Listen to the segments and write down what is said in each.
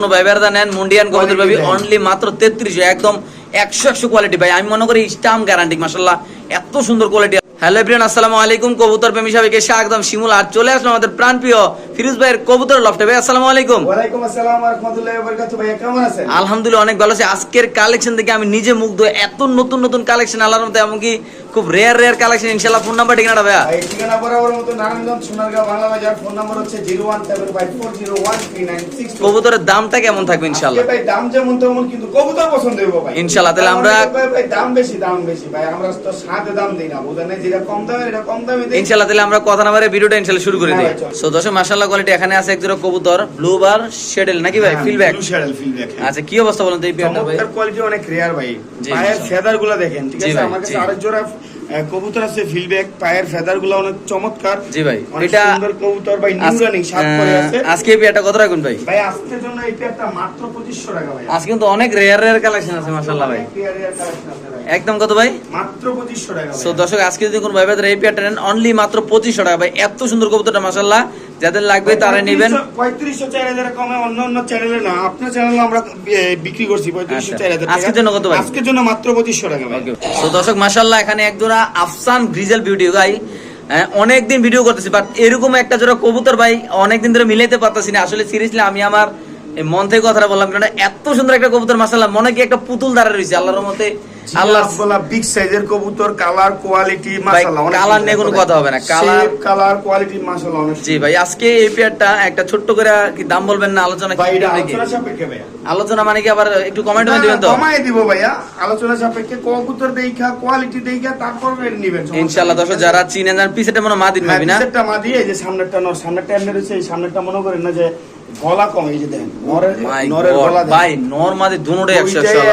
কোনো ভাই বেড়া নেন মুন্ডিয়ান কবুতর ভাবি অনলি মাত্র তেত্রিশশো একদম একশো একশো কোয়ালিটি ভাই আমি মনে করি স্টাম গ্যারান্টি মাসাল্লাহ এত সুন্দর কোয়ালিটি হ্যালো এভরিয়ান আসসালামু আলাইকুম কবুতর প্রেমী সবাইকে স্বাগতম শিমুল আর চলে আসলাম আমাদের প্রাণপ্রিয় ফিরোজ ভাইয়ের কবুতর লফটে ভাই আসসালামু আলাইকুম। ওয়ালাইকুম আসসালাম ওয়া রাহমাতুল্লাহি ওয়া বারাকাতুহু। ভাইয়া কেমন আছেন? আলহামদুলিল্লাহ অনেক ভালো আছে। আজকের কালেকশন দেখে আমি নিজে মুগ্ধ এত নতুন নতুন কালেকশন আল্লাহর এমনকি খুব রেয়ার রেয়ার কালেকশন ইনশাআল্লাহ ফোন নাম্বার ঠিকানাটা ভাইয়া। ভাই ঠিকানা বরাবর মতো নারায়ণগঞ্জ সোনারগাঁও বাংলা বাজার ফোন নম্বর হচ্ছে zero one seven five four zero one three nine six কবুতরের দামটা কেমন থাকবে ইনশাআল্লাহ? ভাই দাম যেমন তেমন কিন্তু কবুতর পছন্দ হইব ভাই। ইনশাআল্লাহ, তাহলে আমরা- ভাই, ভাই দাম বেশি দাম বেশি। ভাই আমরা তো সাথে দাম দেই না বুঝেন না? যেটা কম দামে এটা কম দামে দেই। ইনশাআল্লাহ তাহলে আমরা কথা না বারে ভিডিওটা ইনশাআল্লাহ শুরু করে হ্যাঁ দিই। সো দর্শক মাশাআল্লাহ কোয়ালিটি এখানে আছে একজোড়া কবুতর ব্লু বার শেডেল নাকি ভাই? ফিলব্যাক blue shadel, feedback, হ্যাঁ। আচ্ছা কি অবস্থা বলুন তো এই পেয়ারটা ভাই? কোয়ালিটি অনেক রেয়ার ভাই। জি, পায়ের মাশাআল্লাহ। ফেদারগুলা দেখেন ঠিক আছে? আমার কাছে। আরেক জোড়া কবুতর আছে ফিলব্যাক পায়ের অনেক চমৎকার। জি ভাই এটা সুন্দর কবুতর ভাই নিউরানিং সাত করে আছে। আজকে এই পেয়ারটা কত রাখুন ভাই? ভাই আজকের জন্য এই পেয়ারটা মাত্র 2500 টাকা ভাই। আজকে কিন্তু অনেক রেয়ার রেয়ার কালেকশন আছে মাশাআল্লাহ ভাই। একদম কত ভাই? মাত্র 2500 টাকা সো দর্শক আজকে যদি কোন ভাই ভাইদের এই পেয়ারটা নেন অনলি মাত্র পঁচিশশো টাকা ভাই। এত সুন্দর কবুতরটা মাশাআল্লাহ। যাদের লাগবে তারা নেবেন। 3500 4000 কমে অন্য অন্য চ্যানেলে না আপনার চ্যানেলে আমরা বিক্রি করছি 3500 আচ্ছা। 4000 আজকের জন্য কত ভাই? আজকের জন্য মাত্র 2500 টাকা তো দর্শক মাশাআল্লাহ এখানে এক জোড়া আফসান গ্রিজেল ভিডিও গাই অনেকদিন ভিডিও করতেছি বাট এরকম একটা জোড়া কবুতর ভাই অনেকদিন ধরে মিলাইতে পারতেছি না। আসলে সিরিয়াসলি আমি আমার মন থেকে কথাটা বললাম কারণ এত সুন্দর একটা কবুতর মাশাআল্লাহ মনে কি একটা পুতুল দাঁড়া রয়েছে আল্লাহর মতে আল্লাহ বিগ সাইজের কবুতর কালার কোয়ালিটি মাশাআল্লাহ অনেক colour নিয়ে কোনো কথা হবে না, colour- কালার কোয়ালিটি মাশাআল্লাহ অনেক জি ভাই আজকে এই পেয়ারটা একটা ছোট্ট করে কি দাম বলবেন না আলোচনা কি? আলোচনা সাপেক্ষে ভাইয়া। আলোচনা মানে কি আবার একটু কমেন্ট দিবেন তো? কমায় দিব ভাইয়া। আলোচনা সাপেক্ষে কবুতর দেখা কোয়ালিটি দেখা তারপর রেট নিবেন ইনশাআল্লাহ দর্শক যারা চিনেন যান পিছেটা মনে মাদিন হ্যাঁ, ভাবি না? পিছেরটা মা দিয়ে এই যে সামনেরটা নর সামনেরটা এমনি রয়েছে এই সামনেরটা মনে করেন না যে গলা কম এই যে দেখেন নরের নরের গলা ভাই নর মাঝে দুটোটাই।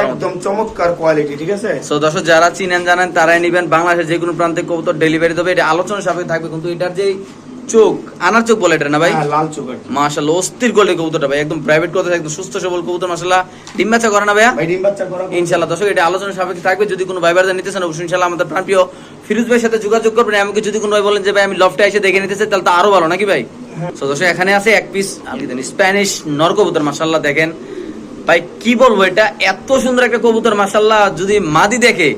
একদম চমৎকার কোয়ালিটি ঠিক আছে? সো দর্শক যারা চিনেন জানেন তারাই নিবেন বাংলাদেশের যে কোনো প্রান্তে কবুতর ডেলিভারি দেবে। এটা আলোচনা সাপেক্ষে থাকবে কিন্তু এটার যে চোখ আনার চোখ বলে এটা না ভাই? হ্যাঁ, লাল মাশাআল্লাহ অস্থির গোল্ডের কবুতরটা ভাই একদম প্রাইভেট কথা একদম সুস্থ সবল কবুতর মাশাআল্লাহ ডিম বাচ্চা করে না ভাই ডিম বাচ্চা করা ইনশাআল্লাহ দর্শক এটা আলোচনা সাপেক্ষে থাকবে। যদি কোনো ভাই বারদা নিতে চান অবশ্যই ইনশাআল্লাহ আমাদের প্রাণপ্রিয় ফিরোজ ভাইয়ের সাথে যোগাযোগ করবেন। এমনকি যদি কোনো ভাই বলেন যে ভাই আমি লফটে এসে দেখে নিতে চাই তাহলে তো আরও ভালো নাকি ভাই? তো দর্শক এখানে আছে এক পিস স্প্যানিশ নর কবুতর মাশাআল্লাহ দেখেন। ভাই কি বলব এটা? এত সুন্দর একটা কবুতর মাশাআল্লাহ যদি মাদি দেখে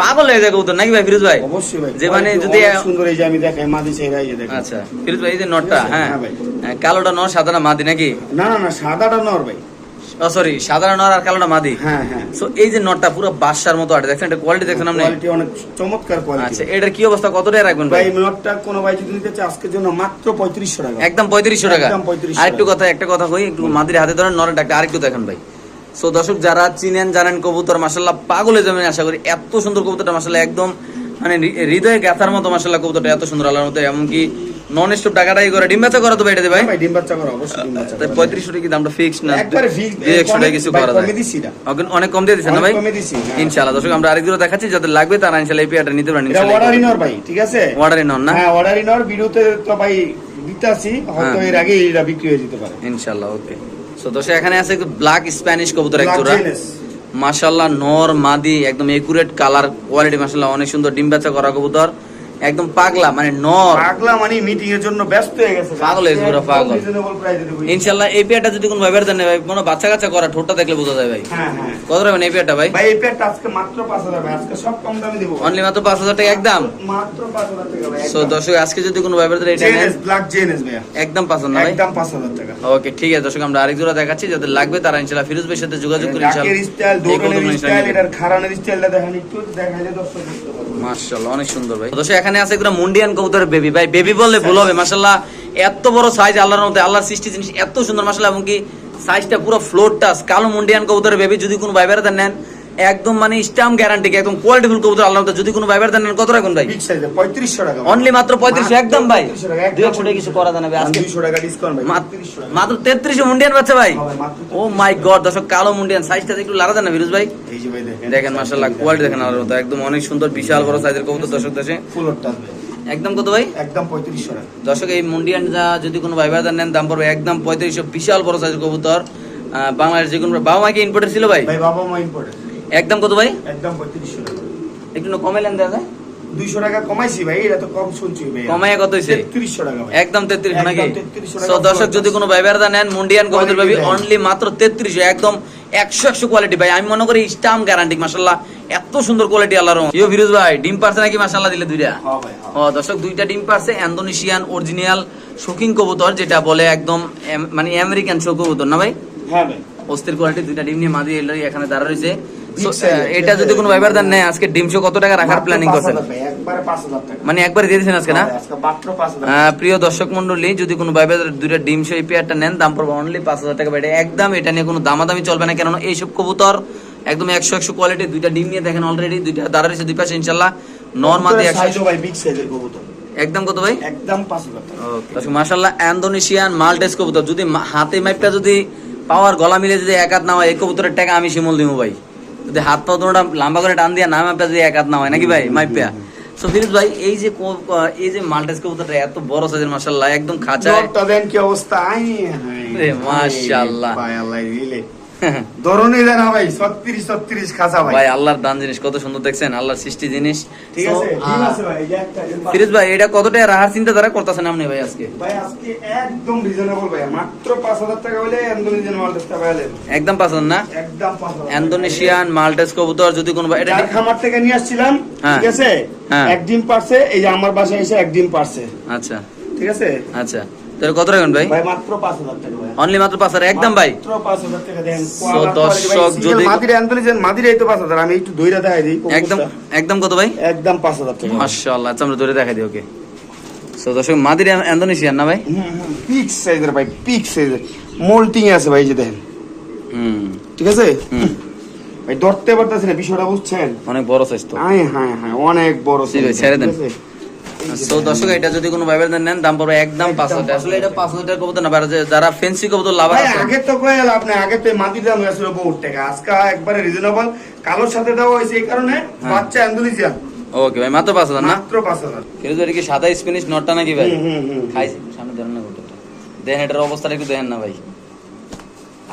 পাগল হয়ে যায় কবুতর নাকি ভাই ফিরোজ ভাই? অবশ্যই ভাই যে মানে যদি সুন্দর এই যে আমি দেখাই মাদি এই যে দেখেন। আচ্ছা ফিরোজ ভাই এই যে নটটা হ্যাঁ। হ্যাঁ ভাই। হ্যাঁ, কালোটা নর সাদাটা মাদি নাকি? না না না সাদাটা নর ভাই। সরি সাদা নর আর কালোটা মাদি? হ্যাঁ হ্যাঁ। সো এই যে নটটা পুরো বাদশার মতো আটে দেখছেন এটা কোয়ালিটি দেখছেন আপনি? কোয়ালিটি অনেক চমৎকার কোয়ালিটি আচ্ছা এটার কি অবস্থা কত টাকা রাখবেন ভাই? ভাই নটটা কোন ভাই যদি নিতে চায় আজকের জন্য মাত্র 3500 টাকা। একদম পঁয়ত্রিশশো টাকা। একদম 3500 আরেকটু কথা একটা কথা কই একটু মাদির হাতে ধরেন নরের ডাক্তার আরেকটু দেখেন ভাই। সো দর্শক যারা চিনেন জানেন কবুতর মাসাল্লাহ পাগলে যাবেন আশা করি এত সুন্দর কবুতরটা মাসাল্লাহ একদম মানে হৃদয়ে গাথার মতো মাসাল্লাহ কবুতরটা এত সুন্দর আল্লাহর মতো এমনকি নন স্টপ টাকাটাই করে। ডিম বেচা করা তো ভাই এটাতে ভাই? ভাই ডিম বাচ্চা করা অবশ্যই ডিম বাচ্চা। পঁয়ত্রিশশো টাকা কি দামটা ফিক্স না? একবারে দুই একশো টাকা কিছু করা যায়? না। অনেক- কম দিয়ে দিচ্ছেন না ভাই? কমে দিছি, হ্যাঁ। ইনশাআল্লাহ। দর্শক আমরা আরেক দুটো দেখাচ্ছি যাদের লাগবে তারা ইনশাআল্লাহ এই পেয়ারটা নিতে পারেন ইনশাআল্লাহ অর্ডারই নর ভাই ঠিক আছে? অর্ডারই নন না? হ্যাঁ অর্ডারই নর ভিডিওতে তো ভাই দিতাছি হয়তো হ্যাঁ। এর আগে এটা বিক্রি হয়ে যেতে পারে। ইনশাআল্লাহ ওকে। সো দর্শক এখানে আছে ব্ল্যাক স্প্যানিশ কবুতর এক জোড়া। মাশাআল্লাহ নর মাদি একদম একুরেট কালার কোয়ালিটি মাশাআল্লাহ অনেক সুন্দর ডিম বেচা করা কবুতর একদম পাগলা মানে নর। পাগলা মানে মিটিং এর জন্য ব্যস্ত হয়ে গেছে। পাগল পুরো, পাগল। ইনশাআল্লাহ এই পেয়ারটা যদি কোনো ভাইবার জানে ভাই কোনো বাচ্চা কাচ্চা করা ঠোঁটটা দেখলে বোঝা যায় ভাই। হ্যাঁ হ্যাঁ। কত রাখবেন এই পেয়ারটা ভাই? ভাই এই প্যাকটা আজকে মাত্র 5000 ভাই আজকে সব কম দামে দেবো। অনলি মাত্র পাঁচ হাজার টাকা একদম। মাত্র 5000 টাকা ভাই সো দর্শক আজকে যদি কোনো ভাইবার এটা নেন। জেনেস ব্ল্যাক জেনেস ভাইয়া। একদম পাঁচশো না ভাই? একদম 5000 টাকা। ওকে ঠিক আছে দর্শক আমরা আরেক জোড়া দেখাচ্ছি যাদের লাগবে তারা ইনশাআল্লাহ ফিরোজ ভাইয়ের সাথে যোগাযোগ করে ডাকের স্টাইল দৌড়ানোর স্টাইল এটার খারানের স্টাইলটা দেখেন একটু দেখাইলে দর্শক বুঝতে পারবে। মাশাআল্লাহ অনেক সুন্দর ভাই। দর্শক এখানে আছে এগুলো মুন্ডিয়ান কবুতরের বেবি ভাই বেবি বললে ভুল হবে মাসাল্লাহ এত বড় সাইজ আল্লাহর মধ্যে আল্লাহর সৃষ্টি জিনিস এত সুন্দর, মাশাআল্লাহ এমনকি সাইজটা পুরো ফ্লোরটা কালো মুন্ডিয়ান কবুতরের বেবি যদি কোনো ভাই বেড়াতে নেন একদম মানে স্টাম গ্যারান্টি একদম কোয়ালিটিফুল কবুতর আল্লাহর মধ্যে যদি কোনো ভাই বেড়াতে নেন কত রাখুন ভাই? বিগ সাইজে 3500 টাকা। অনলি মাত্র পঁয়ত্রিশশো একদম ভাই। 3500 টাকা, একদম দুই একশো টাকা কিছু করা জানাবে আজকে। টাকা ডিসকাউন্ট মাত্র- 3500 টাকা। মাত্র তেত্রিশশো মুন্ডিয়ান বাচ্চা ভাই। ও মাই গড দর্শক কালো মুন্ডিয়ান। সাইজটা একটু লাগাতে না ফিরোজ ভাই? দেখেন মাশাআল্লাহ কোয়ালিটি দেখেন। আল্লাহর মতো। একদম অনেক সুন্দর বিশাল বড় সাইজের কবুতর দর্শক দেশে ফুলর একদম কত ভাই? একদম 3500 টাকা। দর্শক এই মুন্ডিয়ান যা যদি কোনো ভাইবার নেন দাম পড়বে একদম পঁয়ত্রিশশো বিশাল বড় সাইজের কবুতর। বাংলাদেশ যে কোনো বাবা মাকে ইম্পোর্টেড ছিল ভাই? বাবা মা ইম্পোর্টেড একদম কত ভাই? একদম 3500 টাকা। একটু কমে লেন দাদা দুইশো টাকা কমাইছি ভাই এটা তো কম শুনছি ভাই। কমাইয়া কত হইছে? তেত্রিশশো টাকা একদম তেত্রিশ নাকি? 33 দর্শক যদি কোনো ভাই নেন মুন্ডিয়ান কবুতর ভাবি অনলি মাত্র তেত্রিশ একদম একশো একশো কোয়ালিটি ভাই। আমি মনে করি স্টাম গ্যারান্টি মাসাল্লাহ এত সুন্দর কোয়ালিটি ইয়ো ফিরোজ ভাই ডিম পারছে নাকি মাসাল্লাহ দিলে দুইটা? হ্যাঁ হ্যাঁ। ও দর্শক দুইটা ডিম পারছে ইন্দোনেশিয়ান অরিজিনাল শোকিং কবুতর যেটা বলে একদম মানে আমেরিকান শো কবুতর না ভাই? হ্যাঁ ভাই। অস্থির কোয়ালিটি দুইটা ডিম নিয়ে মাদি এখানে দাঁড়া রয়েছে। Size, আহ, এটা যদি কোনো ভাইবার দেন নেয় আজকে ডিম কত টাকা রাখার প্ল্যানিং করছেন? মানে একবার দিয়ে দিয়েছেন আজকে না? হ্যাঁ, প্রিয় দর্শক মন্ডলী যদি কোনো ভাইবার দুইটা ডিম এই পেয়ারটা নেন দাম পড়বে অনলি পাঁচ হাজার টাকা। একদম এটা নিয়ে কোনো দামাদামি চলবে না কেননা এইসব কবুতর একদম একশো একশো কোয়ালিটি দুইটা ডিম নিয়ে দেখেন অলরেডি দুইটা দাঁড়া রয়েছে দুই পাশে ইনশাল্লাহ। একশো কবুতর। একদম কত ভাই? একদম পাঁচ হাজার দর্শক ইন্দোনেশিয়ান মাল্টেস কবুতর। যদি হাতে মাইপটা যদি পাওয়ার গলা মিলে যদি এক হাত না হয় এই কবুতরের টাকা আমি শিমুল দিব ভাই। যদি হাত পা দুটোটা লম্বা করে টান দিয়ে না মাইপটা যদি এক হাত না হয় নাকি ভাই? মাইপিয়া সো ফিরোজ ভাই এই যে এই যে মাল্টেস কবুতরটা এত বড় সাইজের মাশাল্লাহ একদম জ্বরটা দেন কি অবস্থা? মাশাআল্লাহ। ভাই আল্লাহ ধরনই ভাই ছত্রিশ ছত্রিশ খাঁচা ভাই। ভাই আল্লাহর দান জিনিস কত সুন্দর দেখছেন আল্লাহর সৃষ্টি জিনিস। ঠিক আছে ঠিক আছে ভাই এই একটা ফিরোজ ভাই এটা রাহার চিন্তা করতেছেন আপনি ভাই আজকে? ভাই আজকে একদম রিজনেবল ভাই মাত্র পাঁচ হাজার টাকা হলে ইন্দোনেশিয়ান একদম পাচ্ছেন না? একদম পাঁচ হাজার। টাকা। ইন্দোনেশিয়ান মাল্টেস কবুতর যদি কোনো ভাই- এটা খামার থেকে নিয়ে আসছিলাম হ্যাঁ। ঠিক আছে হ্যাঁ। এক ডিম পারছে এই যে আমার বাসায় এসে এক ডিম পারছে। আচ্ছা। ঠিক আছে? আচ্ছা। তাহলে কত রাখবেন ভাই? মাত্র টাকা ভাই। অনলি মাত্র পাঁচ হাজার। একদম ভাই। মাত্র পাঁচ হাজার টাকা দেন। So, দর্শক যদি- মাদিরে মাদিরে তো পাঁচ হাজার। আমি একটু দইরা দেখাই দিই একদম একদম কত ভাই? একদম পাঁচ হাজার টাকা। মাশাআল্লাহ আচ্ছা আমরা দেখাই দিই ওকে সো দর্শক মাদির ইন্দোনেশিয়ান না ভাই? পিক সাইজের ভাই পিক সাইজের মোল্টিং আছে ভাই যে দেখেন। হুম। ঠিক আছে? হুম। ভাই ধরতে পারতেছি না বিষয়টা বুঝছেন? অনেক বড় সাইজ তো। হ্যাঁ হ্যাঁ হ্যাঁ অনেক বড় জি ভাই, ছেড়ে দেন। দর্শক এটা যদি কোনো ভাইবার নেন দাম পড়বে একদম পাঁচ হাজার আসলে এটা পাঁচ হাজার কবুতর না যারা ফেন্সি কবুতর ভাই আছে আগে তো কয়ে আপনি আগে তো মাটির দাম হয়েছিল বহুত টাকা। আজকে একবারে রিজনেবল কালোর সাথে দেওয়া হয়েছে এই কারণে হ্যাঁ। বাচ্চা ওকে ভাই মাত্র পাঁচ হাজার না? মাত্র পাঁচ হাজার। ফিরোজ কি সাদা স্পিনিশ নটটা নাকি ভাই। খাইছি সামনে ধরেন না দেখেন এটার অবস্থাটা একটু দেখেন না ভাই।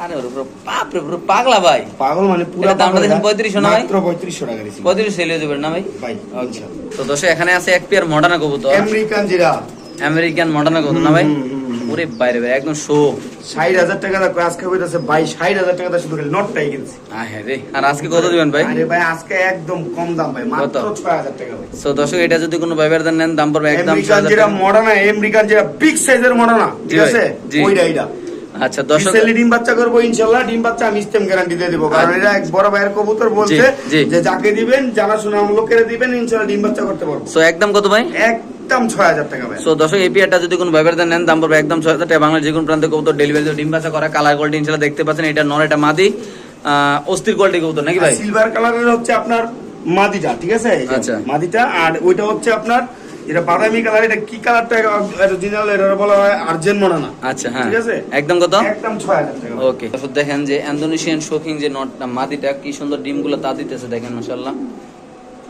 আরে ওর উপর বাপ রে পুরো পাগলা ভাই। পাগল মানে পুরো দামটা দেখেন 3500 না ভাই? মাত্র পঁয়ত্রিশশো টাকা দিছি পঁয়ত্রিশ সেল হয়ে যাবে না ভাই? ভাই ওকে তো দর্শক এখানে আছে এক পেয়ার মডার্না কবুতর। আমেরিকান জিরা আমেরিকান মডার্না কবুতর না ভাই? হুম, হুম, হুম। ওরে বাইরে ভাই একদম শো ষাট হাজার টাকা দা আজকে হইতেছে ভাই ষাট হাজার টাকা দা শুধু খালি নটটাই কিনছি। আয় রে আর আজকে কত দিবেন ভাই? আরে ভাই আজকে একদম কম দাম ভাই মাত্র কত? ছয় হাজার টাকা ভাই। সো দর্শক এটা যদি কোনো ভাইবার দেন নেন দাম পড়বে একদম আমেরিকান 6000 যেটা টাকা। মডার্ন আমেরিকান যেটা বিগ সাইজের মডার্ন ঠিক আছে? ওইটা আচ্ছা দর্শক ডিম বাচ্চা করব ডিম বাচ্চা আমি স্টেম গ্যারান্টি দিয়ে দিব। কারণ এটা এক বড় ভাইয়ের কবুতর বলছে যে যাকে দিবেন জানাশোনা লোকেরা দিবেন ডিম বাচ্চা করতে পারব। সো একদম কত ভাই? একদম ছয় হাজার টাকা ভাই। সো দর্শক এই পেয়ারটা যদি কোনো ভাইবার নেন দাম পড়বে একদম ছয় হাজার টাকা। বাংলার যে কোনো প্রান্তে কবুতর ডেলিভারি ডিম বাচ্চা করা কালার কোয়ালিটি ইনশাল্লাহ দেখতে পাচ্ছেন। এটা নর এটা মাদি অস্থির কোয়ালিটি কবুতর নাকি ভাই? সিলভার কালারের হচ্ছে আপনার মাদিটা ঠিক আছে? আচ্ছা। মাদিটা আর ওইটা হচ্ছে আপনার এটা বাদামি কালার এটা কি কালারটা অরিজিনাল এটা বলা হয় আর্জেন্ট মনে না আচ্ছা হ্যাঁ। ঠিক আছে? একদম কত? একদম ছয় হাজার টাকা। ভাই। ওকে। তারপর দেখেন যে ইন্দোনেশিয়ান শোকিং যে নটটা মাদিটা কি সুন্দর ডিমগুলো তা দিতেছে দেখেন মাশাল্লাহ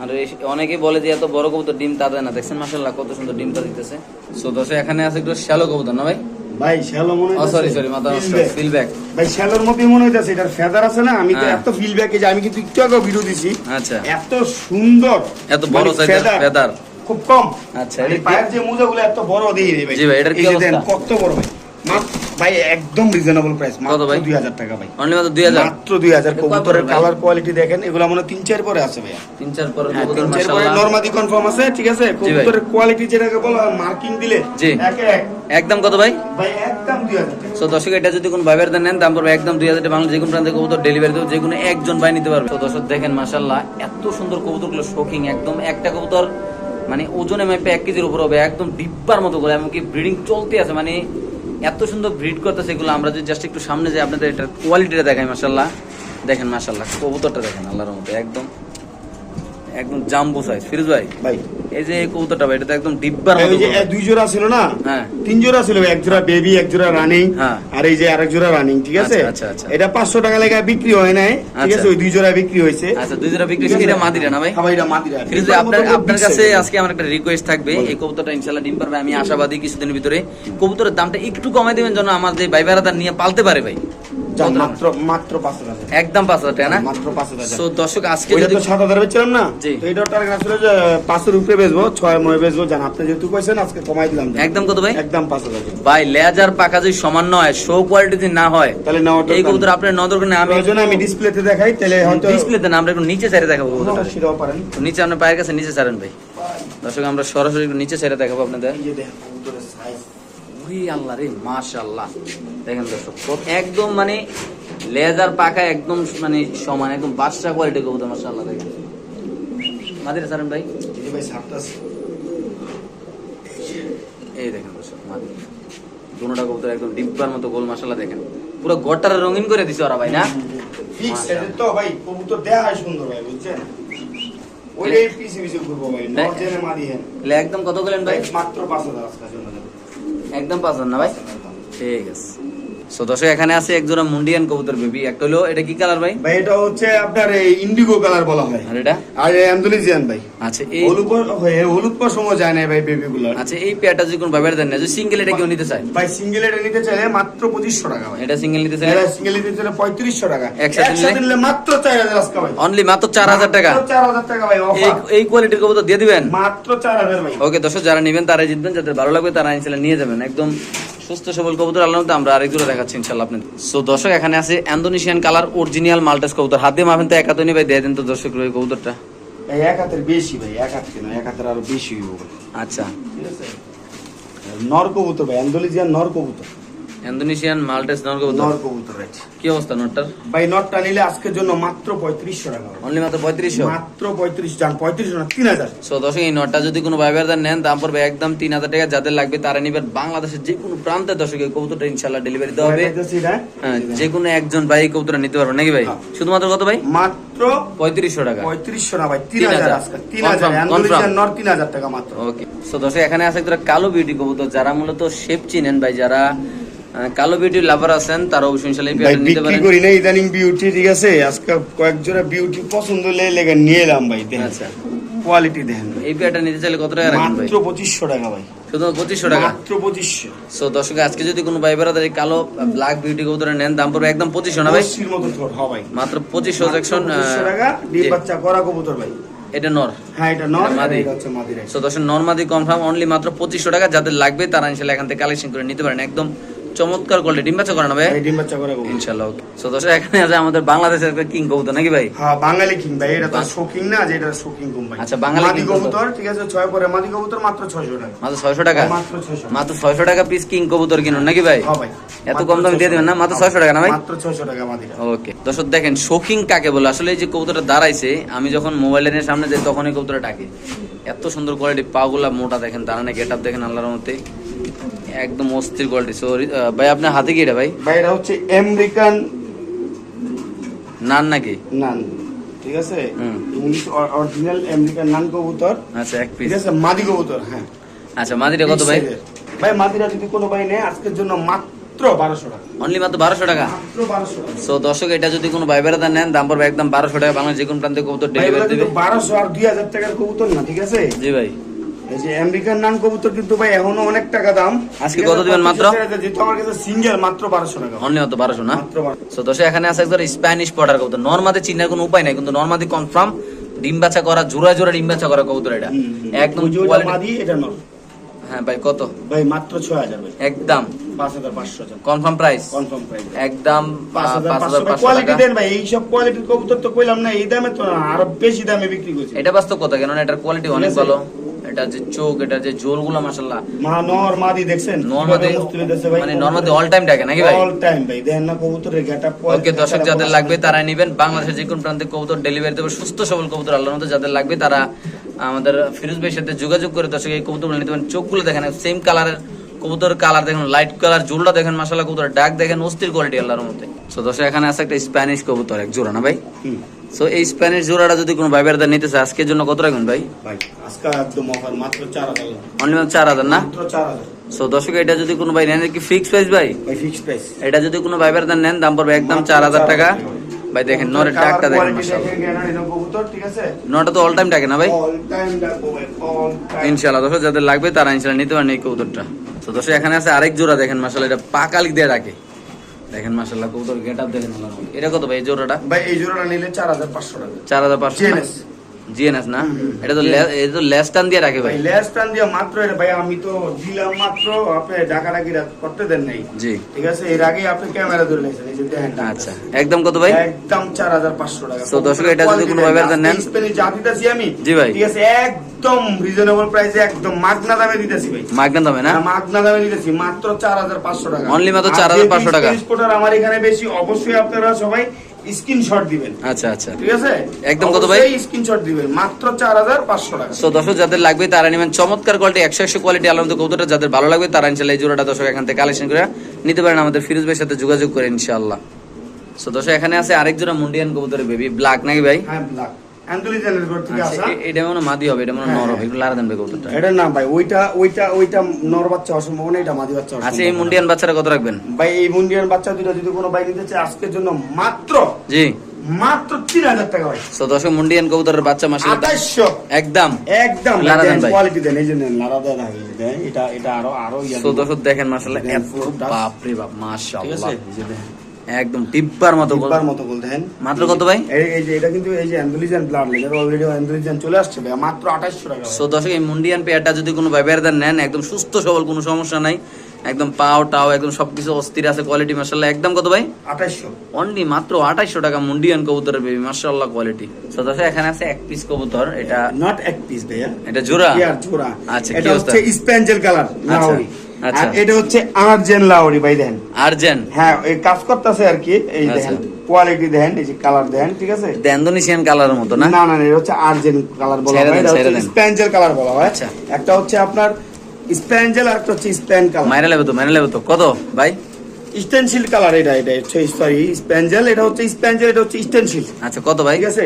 আর অনেকেই বলে যে এত বড় কবুতর ডিম তা দেয় না। দেখছেন মাশাল্লাহ কত সুন্দর ডিমটা দিতেছে। সো দর্শক এখানে আছে একটু শ্যালো কবুতর না ভাই? ভাই শ্যালো মনে হইতাছে। সরি সরি মাথা Feelback। ফিল ব্যাক ভাই শ্যালোর মতোই মনে হইতাছে এটার ফেদার আছে না? আমি তো হ্যাঁ। এত ফিলব্যাক যে আমি কিন্তু একটু আগে ভিডিও দিছি। আচ্ছা। এত সুন্দর। এত বড় মানে সাইজের ফেদার খুব কম। আচ্ছা, মানে কি- পায়ের যে মোজাগুলো এত বড় দিয়ে দেয় জি ভাই, এটার কি এই অবস্থা? কত বড় ভাই। ভাই একদম রিজনেবল প্রাইস মাত্র ভাই? দুই হাজার টাকা ভাই। অনলি মাত্র দুই হাজার? মাত্র দুই হাজার। এটা কত কবুতরের কালার কোয়ালিটি দেখেন এগুলো মনে হয় তিন চার পরে আছে ভাইয়া। তিন চার পর হ্যাঁ, কবুতর মাশাল্লাহ নরমাদি কনফার্ম আছে ঠিক আছে? কবুতরের কোয়ালিটি যেটাকে বলা মার্কিং দিলে জি। একে এক। একদম কত ভাই? ভাই একদম দুই হাজার টাকা। সো দর্শক এটা যদি কোনো ভাইবার দেন নেন দাম পড়বে একদম দুই হাজার টাকা। বাংলা যে কোনো প্রান্তে কবুতর ডেলিভারি দেবো যে কোনো একজন ভাই নিতে পারবে। তো দর্শক দেখেন মাশাল্লাহ এত সুন্দর কবুতরগুলো শৌখিং একদম একটা কবুতর মানে ওজনে মাপে এক কেজির উপর হবে, একদম ডিব্বার মতো করে, এমনকি ব্রিডিং চলতে আছে মানে এত সুন্দর ব্রিড করতেছে এগুলো। আমরা যদি জাস্ট একটু সামনে যাই, আপনাদের এটার কোয়ালিটিটা দেখাই মাসাল্লাহ দেখেন মাসাল্লাহ কবুতরটা দেখেন, আল্লাহর মতো একদম একদম জাম্বু সাইজ ফিরোজ ভাই ভাই। এই যে কবুতরটা ভাই এটা তো একদম ডিব্বার মতো এই যে দুই জোড়া ছিল না? হ্যাঁ। তিন জোড়া ছিল এক জোড়া বেবি এক জোড়া রানিং হ্যাঁ। আর এই যে আরেক জোড়া রানিং ঠিক আছে? আচ্ছা, আচ্ছা, আচ্ছা। এটা পাঁচশো টাকা লেগে বিক্রি হয় নাই ঠিক আচ্ছা। আছে ওই দুই জোড়া বিক্রি হয়েছে। আচ্ছা দুই জোড়া বিক্রি হয়েছে, এটা মাদিরা না ভাই? হ্যাঁ এটা মাদিরা। ফিরোজ ভাই, আপনার আপনার কাছে আজকে আমার একটা রিকোয়েস্ট থাকবে। এই কবুতরটা ইনশাল্লাহ ডিম পারবে আমি আশাবাদী কিছুদিনের ভিতরে। কবুতরের দামটা একটু কমাই দেবেন যেন আমার যে ভাই বেড়াদার নিয়ে পালতে পারে ভাই? মাত্র মাত্র পাঁচ হাজার। একদম পাঁচ হাজার টাকা না? মাত্র পাঁচ হাজার। সো দর্শক আজকে যদি তো সাত হাজার না? তো এইটার টার্গেট আসলে যে পাঁচের উপরে বেচবো ছয় ময় বেচবো জান আপনি যেহেতু কইছেন আজকে কমাই দিলাম। একদম কত ভাই? একদম পাঁচ হাজার ভাই লেজার পাকা যদি সমান নয় শো কোয়ালিটি যদি না হয়। তাহলে এই দরকার কবুতর আপনার নজর করে আমি প্রয়োজনে আমি ডিসপ্লেতে দেখাই তাহলে হয়তো ডিসপ্লেতে না আমরা একটু নিচে দেখাবো কবুতরটা। সেটাও পারেন। তো নিচে আপনার পায়ের কাছে নিচে ছাড়েন ভাই। দর্শক আমরা সরাসরি একটু নিচে সাইডে দেখাবো আপনাদের। এই যে দেখেন কবুতরের সাইজ আল্লাহ রে মাশাআল্লাহ। দেখেন দর্শক একদম মানে লেজার পাকা একদম মানে সমান একদম বাদশা কোয়ালিটি কবুতর মাশাআল্লাহ দেখেন। মাদিরা সারেন ভাই। ভাই সাতটা এই দেখেন দর্শক মাদি দুটোটা কবুতর একদম ডিব্বার মতো গোল মাশাআল্লাহ দেখেন। পুরো গটারে রঙিন করে দিছে ওরা ভাই না? ফিক্স এটা তো ভাই কবুতর দেয়া সুন্দর ভাই বুঝছেন? একদম কত করলেন ভাই? মাত্র পাঁচ হাজার। একদম পাঁচ হাজার না ভাই? ঠিক আছে। সো দর্শক এখানে আছে এক জোড়া মুন্ডিয়ান কবুতর বেবি। একটা হলো এটা কি কালার ভাই? ভাই এটা হচ্ছে আপনার ইন্ডিগো কালার বলা হয়। আর এটা? আর অ্যান্ডোলিজিয়ান ভাই। আচ্ছা এই হলুদ হয়ে হলুদ পর সময় যায় না ভাই আচ্ছা এই পেয়ারটা যদি কোনো ভাবে দেন না যদি সিঙ্গেল এটা কেউ নিতে চায়? ভাই সিঙ্গেল এটা নিতে চাইলে মাত্র পঁচিশশো টাকা ভাই। এটা সিঙ্গেল নিতে চাইলে? এটা সিঙ্গেল নিতে চাইলে পঁয়ত্রিশশো টাকা। একসাথে নিলে? মাত্র চার হাজার আজকে ভাই। অনলি মাত্র চার হাজার টাকা? মাত্র চার হাজার টাকা ভাই এই কোয়ালিটির কবুতর দিয়ে দিবেন? মাত্র চার হাজার ভাই। ওকে দর্শক যারা নেবেন তারাই জিতবেন। যাদের ভালো লাগবে তারা ইনশাল্লাহ নিয়ে যাবেন। একদম সুস্থ সবল কবুতর আল্লাহ আমরা আরেক জোড়া দেখাচ্ছি ইনশাল্লাহ আপনি সো দর্শক এখানে আছে ইন্দোনেশিয়ান কালার অরিজিনাল মাল্টাস কবুতর। হাত দিয়ে মাফেন তো একাতই নিয়ে ভাই দিয়ে দেন তো দর্শক ওই কবুতরটা। এই এক হাতের বেশি ভাই এক হাত কেন? এক হাতের আরও বেশি হইব আচ্ছা। ঠিক আছে? নর কবুতর ভাই ইন্দোনেশিয়ান নর কবুতর। ইন্দোনেশিয়ান মাল্টাস নর কবুতর নর কবুতর রাইট কি অবস্থা নটটার ভাই নটটা নিলে আজকের জন্য মাত্র পঁয়ত্রিশশো টাকা অনলি মাত্র পঁয়ত্রিশশো? মাত্র না সো দর্শক এই নটটা যদি কোনো নেন দাম পড়বে একদম তিন হাজার টাকা। যাদের লাগবে তারা নিবেন বাংলাদেশের যে কোনো প্রান্তে। দর্শক এই কবুতরটা ডেলিভারি দেওয়া হবে। হ্যাঁ? যে কোনো একজন ভাই এই কবুতরটা নিতে পারবেন নাকি ভাই? হ্যাঁ। শুধুমাত্র কত ভাই? মাত্র পঁয়ত্রিশশো টাকা। পঁয়ত্রিশশো না ভাই তিন তিন হাজার। হাজার। আজকে তিন Confirm, হাজার। অ্যান্ডোলিজিয়ান নর তিন হাজার টাকা মাত্র। ওকে সো দর্শক এখানে আছে একটা কালো বিউটি কবুতর। যারা মূলত শেপ চিনেন ভাই যারা কালো বিউটি লাভার আছেন তারা অবশ্যই পেয়ারটা নিতে পারেন। করি না ইদানিং বিউটি ঠিক আছে? আজকে কয়েক জোড়া বিউটি পছন্দ হলে লেগে নিয়ে এলাম ভাই আচ্ছা। কোয়ালিটি দেখেন এই পেয়ারটা নিতে চাইলে কত টাকা রাখবেন ভাই? মাত্র পঁচিশশো টাকা ভাই। শুধু টাকা? মাত্র সো দর্শক আজকে যদি কোনো ভাই কালো ব্ল্যাক বিউটি কবুতর নেন দাম পড়বে একদম পঁচিশশো না ভাই? মতো হ্যাঁ মাত্র পঁচিশশো সেকশন পঁচিশশো টাকা ডিম বাচ্চা করা কবুতর ভাই। এটা নর। হ্যাঁ এটা নর মাদি। হচ্ছে মাদি সো দর্শক নর্মাদি কনফার্ম অনলি মাত্র পঁচিশশো টাকা। যাদের লাগবে তারা ইনশাল্লাহ এখান থেকে কালেকশন করে নিতে পারেন। একদম চমৎকার কোয়ালিটি ডিম বাচ্চা করে না ভাই? ডিম বাচ্চা করা ইনশাল্লাহ ওকে সো দর্শক এখানে আছে আমাদের বাংলাদেশের একটা কিং কবুতর নাকি ভাই? হ্যাঁ বাঙালি কিং ভাই। এটা তো। শোকিং না যে এটা শোকিং কোম্পানি আচ্ছা, বাঙালি মাদি king কবুতর। ঠিক আছে ছয় পরে মাদি কবুতর মাত্র ছয়শো টাকা। মাত্র ছয়শো টাকা? মাত্র ছয়শো মাত্র ছয়শো টাকা পিস কিং কবুতর কিনুন নাকি ভাই? হ্যাঁ ভাই। এত কম দামে দিয়ে দিবেন না? মাত্র ছয়শো টাকা না ভাই? মাত্র ছয়শো টাকা মাদিটা। ওকে দর্শক দেখেন শৌখিন কাকে বলে? আসলে এই যে কবুতরটা দাঁড়াইছে আমি যখন মোবাইলের সামনে যাই তখনই কবুতরটা ডাকে। এত সুন্দর কোয়ালিটি পাগুলা মোটা দেখেন দাঁড়ানে গেট আপ দেখেন আল্লাহর মতে একদম অস্থির কোয়ালিটি সরি ভাই আপনার হাতে কি এটা ভাই? ভাই এটা হচ্ছে আমেরিকান নান নাকি? নান। ঠিক আছে। ইংলিশ অরিজিনাল আমেরিকান নান কবুতর। আচ্ছা এক পিস ঠিক আছে? মাদি কবুতর হ্যাঁ। আচ্ছা মাদিটা কত ভাই। ভাই মাদিরা যদি কোনো ভাই নেয় আজকের জন্য মাত্র বারোশো টাকা। অনলি মাত্র বারোশো টাকা? সো দর্শক এটা যদি কোনো ভাই বেড়াদার নেন দাম পড়বে একদম বারোশো টাকা। বাংলা যে কোনো প্রান্তে কবুতর ডেলিভারি দেবে। বারোশো আর দুই হাজার টাকার কবুতর না ঠিক আছে? জি ভাই। এই যে আমেরিকান নান কবুতর কিন্তু ভাই এখনও অনেক টাকা দাম। আজকে কত দিবেন মাত্র? যেহেতু আমার কাছে সিঙ্গেল মাত্র টাকা। অনলি মাত্র বারোশো না? সো দর্শক এখানে আছে একবার স্প্যানিশ পটার কবুতর। নর্মাদে চিনার কোনো উপায় নাই কিন্তু নর্মাদি কনফার্ম ডিম বাচ্চা করা জোড়া জোড়া ডিম বাচ্চা করা কবুতর এটা। একদম এটা নর। হ্যাঁ ভাই কত? ভাই মাত্র ভাই। একদম। Confirm price confirm price quality দেন ভাই কোয়ালিটির কবুতর তো কইলাম না এই দামে তো আরও বেশি দামে বিক্রি করছি। এটা বাস্তব কথা কেন এটার কোয়ালিটি অনেক ভালো। এটা যে চোখ এটা যে জোরগুলো মা নর মাদি দেখছেন? নর্মাদি মানে নর্মাদি অল টাইম ডাকে নাকি ভাই? অল টাইম ভাই দেখেন না কবুতরের গেটআপ ওকে দর্শক যাদের লাগবে তারা নিবেন। বাংলাদেশের যে কোন প্রান্তে কবুতর ডেলিভারি দেবে। সুস্থ সবল কবুতর আল্লাহর মতো যাদের লাগবে তারা আমাদের ফিরোজ ভাইয়ের সাথে যোগাযোগ করে দর্শক এই কবুতরগুলো নিতে পারেন। চোখগুলো দেখেন সেম কালারের কবুতর কালার দেখেন লাইট কালার জোলটা দেখেন মাসাল্লাহ কবুতর ডাক দেখেন অস্থির কোয়ালিটি আল্লাহর মধ্যে সো দর্শক এখানে আছে একটা স্প্যানিশ কবুতর এক জোড়া না ভাই? সো এই স্প্যানিশ জোড়াটা যদি কোনো ভাই বেড়াদার নিতে চায় আজকের জন্য কত রাখবেন ভাই? ভাই আজকে একদম অফার মাত্র চার হাজার। অনলি চার হাজার না? মাত্র চার হাজার। সো দর্শক এটা যদি কোনো ভাই নেন কি ফিক্স প্রাইস ভাই? ভাই ফিক্স প্রাইস এটা যদি কোনো ভাই বেড়াদার নেন দাম পড়বে একদম চার হাজার টাকা। ভাই দেখেন নরের ডাকটা দেখেন নটা তো অল টাইম ডাকে না ভাই? ইনশাআল্লাহ দর্শক যাদের লাগবে তারা ইনশাআল্লাহ নিতে পারেন এই কবুতরটা। তো দর্শক এখানে আছে আরেক জোড়া দেখেন মাসাল্লাহ এটা পাকালিক দিয়ে রাখে দেখেন মাসাল্লাহ কবুতর গেট আপ দেখেন এটা কত ভাই এই জোড়াটা? ভাই এই জোড়াটা নিলে চার হাজার পাঁচশো টাকা। জিএনএস না। এটা তো এটা তো লেস টান দিয়ে রাখে ভাই। লেস টান দিয়ে মাত্র এটা ভাই আমি তো দিলাম মাত্র আপনি ডাকাডাকি করতে দেন নাই। জি। ঠিক আছে এর আগে আপনি ক্যামেরা ধরে নিয়েছেন এই যে দেখেন। আচ্ছা। একদম কত ভাই? একদম চার হাজার পাঁচশো টাকা। So, দর্শক, এটা যদি কোনো ভাবে এটা নেন- স্পেনে যা দিতেছি আমি জি ভাই। ঠিক আছে একদম রিজনেবল প্রাইসে একদম মাগনা দামে দিতেছি ভাই। মাগনা দামে না? হ্যাঁ, মাগনা দামে দিতেছি মাত্র চার হাজার পাঁচশো টাকা। Only মাত্র আর 4,500 যে টাকা। আমার এখানে বেশি অবশ্যই আপনারা সবাই স্ক্রিনশট দিবেন। আচ্ছা আচ্ছা। ঠিক আছে? একদম কত ভাই? স্ক্রিনশট দিবেন। মাত্র চার হাজার পাঁচশো টাকা। সো দর্শক যাদের লাগবে তারা নেবেন চমৎকার কোয়ালিটি একশো একশো কোয়ালিটি আলাদা কবুতরটা। যাদের ভালো লাগবে তারা ইনশাআল্লাহ এই জোড়াটা দর্শক এখান থেকে কালেকশন করে নিতে পারেন আমাদের ফিরোজ ভাইয়ের সাথে যোগাযোগ করে ইনশাআল্লাহ। সো দর্শক এখানে আছে আরেক জোড়া মুন্ডিয়ান কবুতরের বেবি ব্ল্যাক নাকি ভাই? হ্যাঁ ব্ল্যাক অ্যান্থোলিজেনের ঘর থেকে আচ্ছা, আসা। এটা মনে মাদি হবে এটা মনে নর হবে একটু লারা দেন ভাই এটা না ভাই ওইটা ওইটা ওইটা নর বাচ্চা অসম্ভব না এটা মাদি বাচ্চা আচ্ছা এই মুন্ডিয়ান বাচ্চারা কত রাখবেন? ভাই এই মুন্ডিয়ান বাচ্চা দুটো যদি কোনো ভাই নিতে চায় আজকের জন্য মাত্র জি। মাত্র তিন হাজার টাকা ভাই। সো দর্শক মুন্ডিয়ান কবুতরের বাচ্চা মাসে আঠাইশশো। একদম। একদম লারা ভাই। কোয়ালিটি দেন এই যে নেন লারা দেন আগে দেন এটা এটা আরও আরও ইয়া দর্শক দেখেন মাশাআল্লাহ ডাক। বাপ রে বাপ ঠিক আছে। একদম টিপ্পার মতো গোল। মতো বল দেখেন। মাত্র কত ভাই? এই যে এটা কিন্তু এই যে অ্যান্ডোলিজান ব্লাড লেজার অলরেডি অ্যান্ডোলিজান চলে আসছে ভাই মাত্র আঠাইশশো টাকা সো দর্শক এই মুন্ডিয়ান পেয়ারটা যদি কোনো ব্যবহারদার নেন একদম সুস্থ সবল কোনো সমস্যা নাই। একদম পাও টাও একদম সবকিছু অস্থির আছে কোয়ালিটি মাশাআল্লাহ। একদম কত ভাই? আঠাইশশো। অনলি মাত্র আঠাইশশো টাকা মুন্ডিয়ান কবুতরের বেবি মাশাআল্লাহ কোয়ালিটি সো দর্শক এখানে আছে এক পিস কবুতর এটা নট এক পিস ভাইয়া। এটা জোড়া? ইয়ার জোড়া। আচ্ছা, এটা হচ্ছে স্প্যাঞ্জেল কালার আচ্ছা। আর এটা হচ্ছে আর্জেন লাউরি ভাই দেখেন। আর্জেন? হ্যাঁ এই কাজ করতেছে আর কি এই আচ্ছা। দেখেন কোয়ালিটি দেখেন এই যে কালার দেখেন ঠিক আছে? দ্যান্দোনেশিয়ান কালারের মতো না? না না না, এটা হচ্ছে আর্জেন কালার বলা হয় এটা হচ্ছে স্প্যাঞ্জেল কালার বলা হয়। আচ্ছা। একটা হচ্ছে আপনার স্প্যাঞ্জেল আর একটা হচ্ছে স্প্যান কালার মাইরা লেবে তো মাইরা লেবে তো। কত ভাই? স্টেনশিল কালার এটা এটা হচ্ছে সরি স্প্যাঞ্জেল এটা হচ্ছে স্প্যাঞ্জেল এটা হচ্ছে স্টেনশিল আচ্ছা কত ভাই? ঠিক আছে?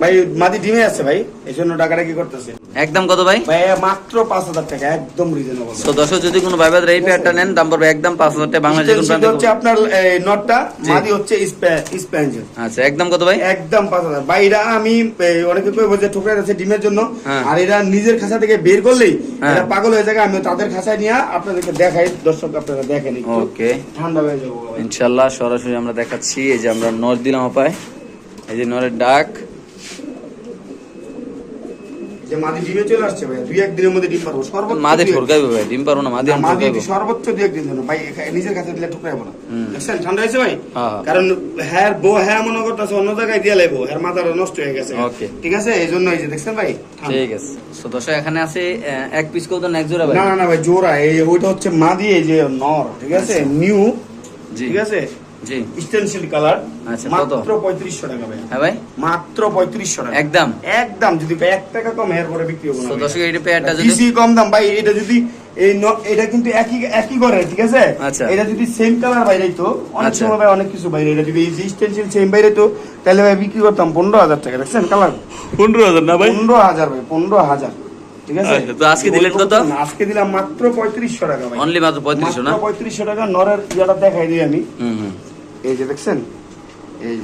ভাই মাদি ডিমে আছে ভাই এই জন্য টাকাটা কি করতেছে? একদম কত ভাই? ভাই মাত্র পাঁচ হাজার টাকা একদম রিজনেবল তো দর্শক যদি কোনো এই পেয়ারটা নেন দাম পড়বে একদম পাঁচ হাজার টাকা বাংলাদেশ হচ্ছে আপনার এই, নটটা মাদি হচ্ছে স্প্যাঞ্জেল আচ্ছা একদম কত ভাই? একদম পাঁচ হাজার। ভাই এটা আমি অনেকে কই বলছে ঠোকরা আছে ডিমের জন্য হ্যাঁ। আর এরা নিজের খাঁচা থেকে বের করলেই হ্যাঁ। এরা পাগল হয়ে যায় আমি তাদের খাঁচায় নিয়ে আপনাদেরকে দেখাই দর্শক আপনারা দেখেন ওকে। ঠান্ডা হয়ে যাব। ভাই। ইনশাল্লাহ সরাসরি আমরা দেখাচ্ছি এই যে আমরা নর দিলাম আপায় এই যে নরের ডাক। যে মাদি ডিমে চলে আসছে ভাই দুই একদিনের মধ্যে ডিম পারব। সর্বোচ্চ মাদে দুই ভাই ডিম পারব না মাদি মাদি সর্বোচ্চ দুই একদিন ধরুন। ভাই নিজের কাছে দিলে ঠুকরাইবো না। দেখছেন? ঠান্ডা হয়েছে ভাই? হ্যাঁ। কারণ হ্যার বউ হ্যাঁ মনে করতেছে অন্য জায়গায় দিয়ে লাইবো। হ্যার মাথাটা নষ্ট হয়ে গেছে. ঠিক আছে? এই জন্য এই যে দেখছেন ভাই? ঠিক আছে। তো দর্শক এখানে আছে এক পিস কত এক জোড়া ভাই। না না না ভাই জোড়া। এই ওইটা হচ্ছে মাদি এই যে নর। ঠিক আছে? নিউ। ঠিক আছে? জি। স্টেনশিল কালার আচ্ছা, মাত্র পঁয়ত্রিশশো টাকা ভাই হ্যাঁ ভাই? মাত্র পঁয়ত্রিশশো টাকা। একদম। একদম যদি ভাই টাকা কম এর পরে বিক্রি হব না তো দর্শক এই পেয়ারটা যদি বেশি কম দাম ভাই এটা যদি এই এটা কিন্তু একই একই করে ঠিক আছে? আচ্ছা। এটা যদি সেম কালার বাইরে তো অনেক আচ্ছা। সময় ভাই অনেক কিছু বাইরে এটা যদি এই সেম বাইরে তো তাহলে ভাই বিক্রি করতাম পনেরো হাজার টাকা দেখছেন কালার পনেরো হাজার না পনেরো হাজার ভাই পনেরো হাজার ঠিক আছে? তো আজকে দিলেন কত? আজকে দিলাম মাত্র পঁয়ত্রিশশো টাকা ভাই। অনলি মাত্র না? টাকা নরের ইয়াটা দেখাই দিই আমি। হুম হুম। এই যে দেখছেন? এই।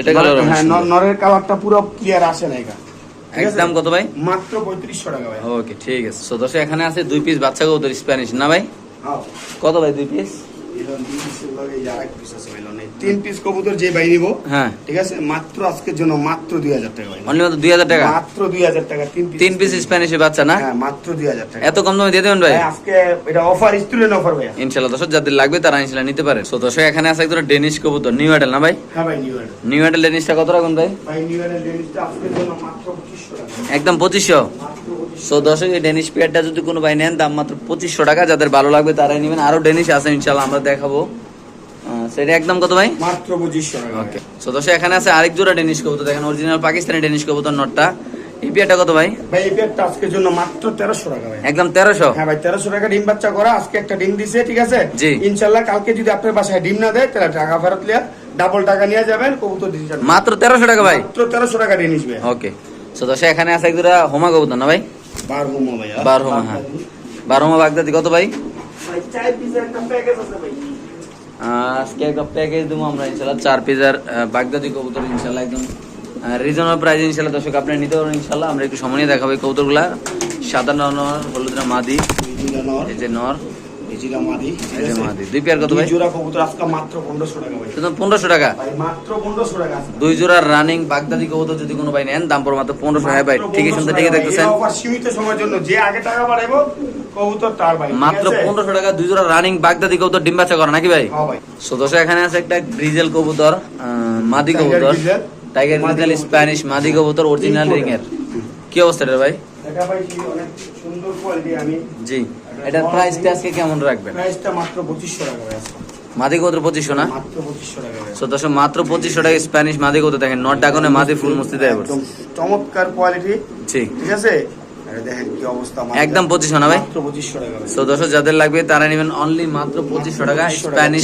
এটা কালার হ্যাঁ নরের কালারটা পুরো ক্লিয়ার আসে না এটা। একদম কত ভাই? মাত্র পঁয়ত্রিশশো টাকা ভাই। ওকে ঠিক আছে। দর্শক এখানে আছে দুই পিস বাচ্চা কবুতর স্প্যানিশ না ভাই? হ্যাঁ। কত ভাই দুই পিস এরকম দুই piece-এর লগে এই যে আরেক piece আছে ভাই, লনে। তিন পিস কবুতর যে বাই নিবো হ্যাঁ। ঠিক আছে? মাত্র আজকের জন্য মাত্র দুই হাজার টাকা অনলি মাত্র দুই হাজার টাকা? মাত্র দুই হাজার টাকা তিন পিস তিন পিস স্প্যানিশের বাচ্চা না? হ্যাঁ মাত্র দুই হাজার টাকা। এত কম দামে দিয়ে দেবেন ভাই? ভাই, আজকে এটা অফার স্টুডেন্ট অফার ভাইয়া। ইনশাল্লাহ দর্শক যাদের লাগবে তারা ইনশাল্লাহ নিতে পারে। তো দর্শক এখানে আছে একজন ডেনিশ কবুতর নিউ অ্যাডেল না ভাই? হ্যাঁ ভাই নিউ ইয়ার নিউ অ্যাডেল ডেনিশটা কত রাখুন ভাই? ভাই নিউ ইয়ারের ডেলিসটা আজকের জন্য মাত্র পঁচিশশো টাকা। একদম পঁচিশশো? সো দর্শক এই ডেনিশ পেয়ারটা যদি কোনো ভাই নেন দাম মাত্র পঁচিশশো টাকা। যাদের ভালো লাগবে তারাই নেবেন। আরও ডেনিশ আছে ইনশাল্লাহ আমরা দেখাবো। সেটা একদম কত ভাই? মাত্র পঁচিশশো ওকে সো দর্শক এখানে আছে আরেক জোড়া ডেনিশ কবুতর। দেখেন অরিজিনাল পাকিস্তানি ডেনিশ কবুতর নটটা। এই পেয়ারটা কত ভাই? ভাই এই পেয়ারটা আজকের জন্য মাত্র তেরোশো টাকা ভাই। একদম তেরোশো? হ্যাঁ ভাই তেরোশো টাকা ডিম বাচ্চা করা। আজকে একটা ডিম দিছে ঠিক আছে? জি। ইনশাল্লাহ কালকে যদি আপনার বাসায় ডিম না দেয় তাহলে টাকা ফেরত লিয়া ডাবল টাকা নিয়ে যাবেন কবুতর মাত্র তেরোশো টাকা ভাই? মাত্র তেরোশো টাকা দিয়ে নিসবে ওকে সো দর্শক এখানে আছে এক হোমা কবুতর না ভাই? বার হুমো ভাইয়া বার হোমা হ্যাঁ। বার হোমা বাগদাদি কত ভাই? ভাই চার পিসের একটা প্যাকেজ আছে আজকে একটা প্যাকেজ দেবো আমরা ইনশাল্লাহ চার পিজার বাগদাদি কবুতর ইনশাল্লাহ একদম রিজনেবল প্রাইস ইনশাল্লাহ দর্শক আপনি নিতে পারবেন ইনশাল্লাহ আমরা একটু সময় নিয়ে দেখাবো এই কবুতরগুলা। সাদা নর হলুদ না মাদি। এই যে নর। এই মাদি ঠিক এই যে আছে? মাদি। দুই পেয়ার কত ভাই? জোড়া কবুতর আজকে মাত্র পনেরোশো টাকা ভাই। শুধু পনেরোশো টাকা? ভাই মাত্র পনেরোশো টাকা দুই জোড়ার রানিং বাগদাদি কবুতর যদি কোনো ভাই নেন দাম পড়ে মাত্র পনেরোশো হ্যাঁ ভাই। ঠিকই শুনতে ঠিকই। দেখতেছেন। এই সীমিত সময়ের জন্য যে আগে টাকা বাড়াইবো কবুতর তার ভাই মাত্র আছে? পনেরোশো টাকা দুই জোড়া রানিং বাগদাদি কবুতর ডিম বাচ্চা করে নাকি ভাই? হ্যাঁ ভাই। সো দর্শক এখানে আছে একটা গ্রিজেল কবুতর মাদি কবুতর। টাইগার মাদি গ্রিজেল স্প্যানিশ মাদি কবুতর অরিজিনাল। রিং এর। কি অবস্থা এটা ভাই? এটা ভাই কি অনেক সুন্দর কোয়ালিটি আমি জি। এটার প্রাইসটা আজকে কেমন রাখবেন? প্রাইসটা মাত্র পঁচিশশো টাকা মাদি কবুতর পঁচিশশো না? পঁচিশশো টাকা সো দর্শক মাত্র পঁচিশশো টাকা স্প্যানিশ মাদি কবুতর দেখেন? নট ডাকনে মাদি ফুল মুস্তি দেয় চমৎকার কোয়ালিটি জি। ঠিক আছে? একদম 2500 না ভাই? পঁচিশশো সো দর্শক যাদের লাগবে তারা নেবেন অনলি মাত্র পঁচিশশো টাকা স্প্যানিশ।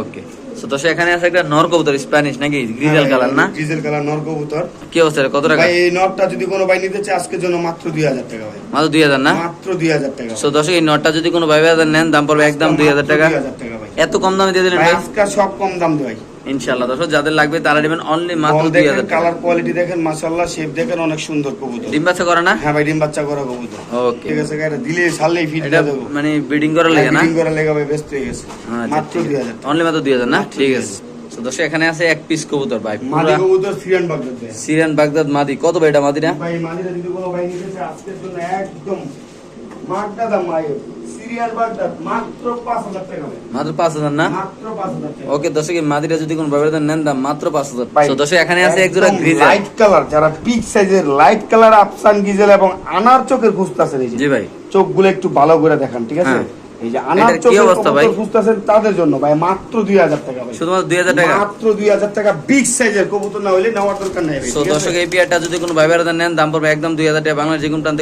ওকে দর্শক এখানে আছে একটা নর কবুতর স্প্যানিশ নাকি? গ্রিজেল হ্যাঁ, কালার না? গ্রিজেল কালার নর কবুতর। কি অবস্থা কত টাকা? ভাই এই নরটা যদি কোনো ভাই নিতে চায় আজকের জন্য মাত্র দুই হাজার টাকা ভাই। মাত্র দুই হাজার না? মাত্র দুই হাজার টাকা সো দর্শক এই নরটা যদি কোনো ভাই ভাইদের নেন দাম পড়বে একদম দুই হাজার টাকা। দুই হাজার টাকা ভাই। এত কম দামে দিয়ে দিলেন ভাই আজকে সব কম দাম দেয় ভাই। ইনশাল্লাহ দর্শক যাদের লাগবে তারা নেবেন অনলি মাত্র বল দুই দেখেন হাজার টাকা। কালার কোয়ালিটি দেখেন মাশাআল্লাহ শেপ দেখেন অনেক সুন্দর কবুতর। ডিম বাচ্চা করে না? হ্যাঁ ভাই ডিম বাচ্চা করা কবুতর। ওকে ঠিক আছে এটা দিলে ছাড়লেই ফিট এটা মানে ব্রিডিং করার লাগে না? ব্রিডিং করা লেগে ভাই ব্যস্ত হয়ে গেছে। মাত্র দুই হাজার অনলি মাত্র দুই হাজার না? ঠিক আছে। তো দর্শক এখানে আছে এক পিস কবুতর ভাই মাদি কবুতর সিরিয়ান বাগদাদ সিরিয়ান বাগদাদ মাদি। কত ভাই এটা মাদি না ভাই মাদিরা যদি কোনো ভাই নিতে আজকের জন্য একদম মাগদা দাম মাত্র ভাই মাত্র পাঁচ হাজার না? ওকে দর্শক এই মাদিরা যদি কোনো নেন দাম মাত্র পাঁচ হাজার। তো দর্শক এখানে আছে এক জোড়া গ্রিজেল লাইট কালার যারা পিক সাইজের লাইট কালার আফসান গিজেল এবং আনার চোখের খুঁজতেছেন এই যে। জি ভাই। চোখগুলো একটু ভালো করে দেখান ঠিক আছে? হ্যাঁ। এই যে আনার চোখের অবস্থা ভাই? কবুতর খুঁজতেছেন তাদের জন্য ভাই মাত্র দুই হাজার টাকা ভাই। শুধুমাত্র দুই হাজার টাকা? মাত্র দুই হাজার টাকা বিগ সাইজের কবুতর না হলে নেওয়ার দরকার নেই ভাই, তো দর্শক এই পিয়ারটা যদি কোনো ভাই ভাইরা নেন দাম পড়বে একদম দুই হাজার টাকা। বাংলার যে কোনো প্রান্তে